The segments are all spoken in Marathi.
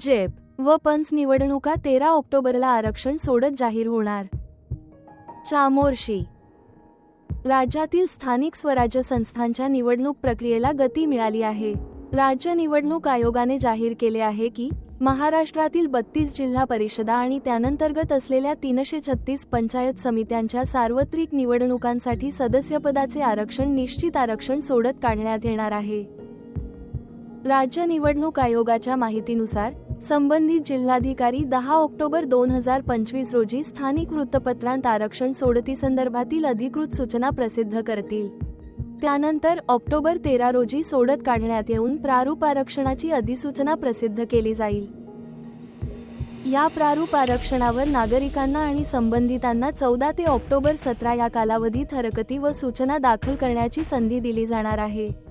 जेप व पंच निवडणुका तेरा ऑक्टोबरला आरक्षण सोडत जाहीर होणार. चामोर्शी. राज्यातील स्थानिक स्वराज्य संस्थांच्या निवडणूक प्रक्रियेला गती मिळाली आहे. राज्य निवडणूक आयोगाने जाहीर केले आहे की महाराष्ट्रातील बत्तीस जिल्हा परिषदा आणि त्यानंतर्गत असलेल्या तीनशे छत्तीस पंचायत समित्यांच्या सार्वत्रिक निवडणुकांसाठी सदस्यपदाचे आरक्षण निश्चित आरक्षण सोडत काढण्यात येणार आहे. राज्य निवडणूक आयोगाच्या माहितीनुसार संबंधित जिल्हाधिकारी दहा ऑक्टोबर दोन हजार पंचवीस रोजी स्थानिक वृत्तपत्रांत आरक्षण सोडतीसंदर्भातील अधिकृत सूचना प्रसिद्ध करतील. त्यानंतर ऑक्टोबर तेरा रोजी सोडत काढण्यात येऊन प्रारूप आरक्षणाची अधिसूचना प्रसिद्ध केली जाईल. या प्रारूप आरक्षणावर नागरिकांना आणि संबंधितांना चौदा ते ऑक्टोबर सतरा या कालावधीत हरकती व सूचना दाखल करण्याची संधी दिली जाणार आहे.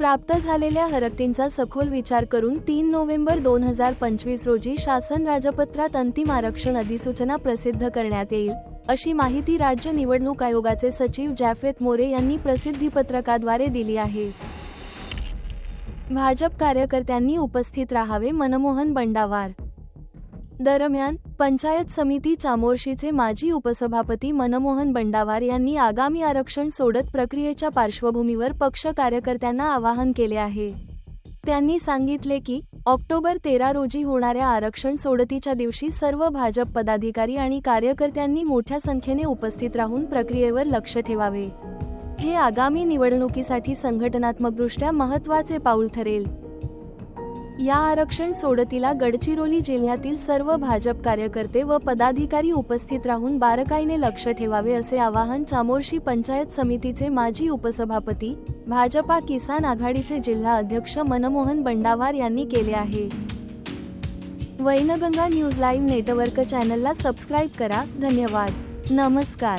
प्राप्त झालेल्या हरकतींचा सखोल विचार करून तीन नोव्हेंबर दोन हजार पंचवीस रोजी शासन राजपत्रात अंतिम आरक्षण अधिसूचना प्रसिद्ध करण्यात येईल अशी माहिती राज्य निवडणूक आयोगाचे सचिव जॅफेत मोरे यांनी प्रसिद्धीपत्रकाद्वारे दिली आहे. भाजप कार्यकर्त्यांनी उपस्थित राहावे मनमोहन बंडावार. दरम्यान पंचायत समिती चामोर्शीचे माजी उपसभापती मनमोहन बंडावार यांनी आगामी आरक्षण सोडत प्रक्रियेच्या पार्श्वभूमीवर पक्ष कार्यकर्त्यांना आवाहन केले आहे. त्यांनी सांगितले की ऑक्टोबर तेरा रोजी होणाऱ्या आरक्षण सोडतीच्या दिवशी सर्व भाजप पदाधिकारी आणि कार्यकर्त्यांनी मोठ्या संख्येने उपस्थित राहून प्रक्रियेवर लक्ष ठेवावे. हे आगामी निवडणुकीसाठी संघटनात्मकदृष्ट्या महत्त्वाचे पाऊल ठरेल. या आरक्षण सोडतीला गडचिरोली जिल्ह्यातील सर्व भाजप कार्यकर्ते व पदाधिकारी उपस्थित राहून बारकाईने लक्ष ठेवावे असे आवाहन चामोर्शी पंचायत समितीचे माजी उपसभापती भाजपा किसान आघाडीचे जिल्हा अध्यक्ष मनमोहन बंडावार यांनी केले आहे. वैनगंगा न्यूज लाईव्ह नेटवर्क चॅनलला सबस्क्राईब करा. धन्यवाद. नमस्कार.